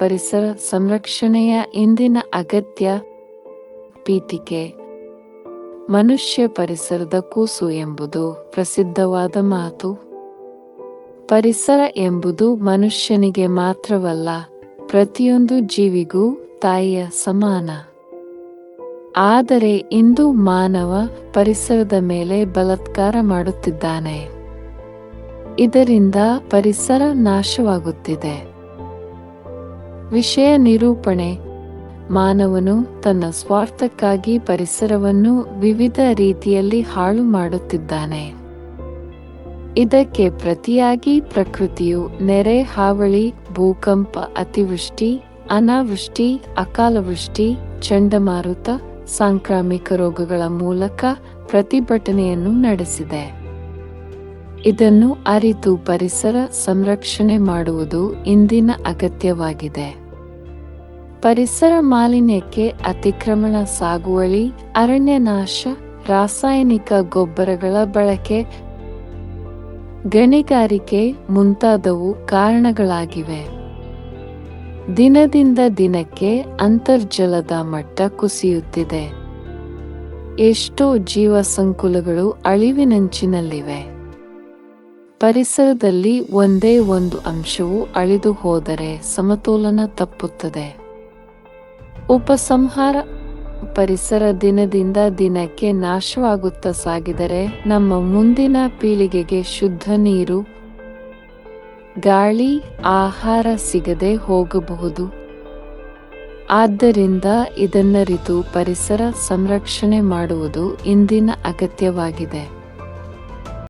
ಪರಿಸರ ಸಂರಕ್ಷಣೆಯ ಇಂದಿನ ಅಗತ್ಯ ಪೀಠಿಕೆ. ಮನುಷ್ಯ ಪರಿಸರದ ಕೂಸು ಎಂಬುದು ಪ್ರಸಿದ್ಧವಾದ ಮಾತು. ಪರಿಸರ ಎಂಬುದು ಮನುಷ್ಯನಿಗೆ ಮಾತ್ರವಲ್ಲ, ಪ್ರತಿಯೊಂದು ಜೀವಿಗೂ ತಾಯಿಯ ಸಮಾನ. ಆದರೆ ಇಂದು ಮಾನವ ಪರಿಸರದ ಮೇಲೆ ಬಲಾತ್ಕಾರ ಮಾಡುತ್ತಿದ್ದಾನೆ. ಇದರಿಂದ ಪರಿಸರ ನಾಶವಾಗುತ್ತಿದೆ. ವಿಷಯ ನಿರೂಪಣೆ. ಮಾನವನು ತನ್ನ ಸ್ವಾರ್ಥಕ್ಕಾಗಿ ಪರಿಸರವನ್ನು ವಿವಿಧ ರೀತಿಯಲ್ಲಿ ಹಾಳು ಮಾಡುತ್ತಿದ್ದಾನೆ. ಇದಕ್ಕೆ ಪ್ರತಿಯಾಗಿ ಪ್ರಕೃತಿಯು ನೆರೆ, ಹಾವಳಿ, ಭೂಕಂಪ, ಅತಿವೃಷ್ಟಿ, ಅನಾವೃಷ್ಟಿ, ಅಕಾಲವೃಷ್ಟಿ, ಚಂಡಮಾರುತ, ಸಾಂಕ್ರಾಮಿಕ ರೋಗಗಳ ಮೂಲಕ ಪ್ರತಿಭಟನೆಯನ್ನು ನಡೆಸಿದೆ. ಇದನ್ನು ಅರಿತು ಪರಿಸರ ಸಂರಕ್ಷಣೆ ಮಾಡುವುದು ಇಂದಿನ ಅಗತ್ಯವಾಗಿದೆ. ಪರಿಸರ ಮಾಲಿನ್ಯಕ್ಕೆ ಅತಿಕ್ರಮಣ ಸಾಗುವಳಿ, ಅರಣ್ಯನಾಶ, ರಾಸಾಯನಿಕ ಗೊಬ್ಬರಗಳ ಬಳಕೆ, ಗಣಿಗಾರಿಕೆ ಮುಂತಾದವು ಕಾರಣಗಳಾಗಿವೆ. ದಿನದಿಂದ ದಿನಕ್ಕೆ ಅಂತರ್ಜಲದ ಮಟ್ಟ ಕುಸಿಯುತ್ತಿದೆ. ಎಷ್ಟೋ ಜೀವ ಸಂಕುಲಗಳು ಅಳಿವಿನಂಚಿನಲ್ಲಿವೆ. ಪರಿಸರದಲ್ಲಿ ಒಂದೇ ಒಂದು ಅಂಶವು ಅಳಿದು ಹೋದರೆ ಸಮತೋಲನ ತಪ್ಪುತ್ತದೆ. ಉಪಸಂಹಾರ ಪರಿಸರ ದಿನದಿಂದ ದಿನಕ್ಕೆ ನಾಶವಾಗುತ್ತಾ ಸಾಗಿದರೆ ನಮ್ಮ ಮುಂದಿನ ಪೀಳಿಗೆಗೆ ಶುದ್ಧ ನೀರು, ಗಾಳಿ, ಆಹಾರ ಸಿಗದೆ ಹೋಗಬಹುದು. ಆದ್ದರಿಂದ ಇದನ್ನರಿತು ಪರಿಸರ ಸಂರಕ್ಷಣೆ ಮಾಡುವುದು ಇಂದಿನ ಅಗತ್ಯವಾಗಿದೆ.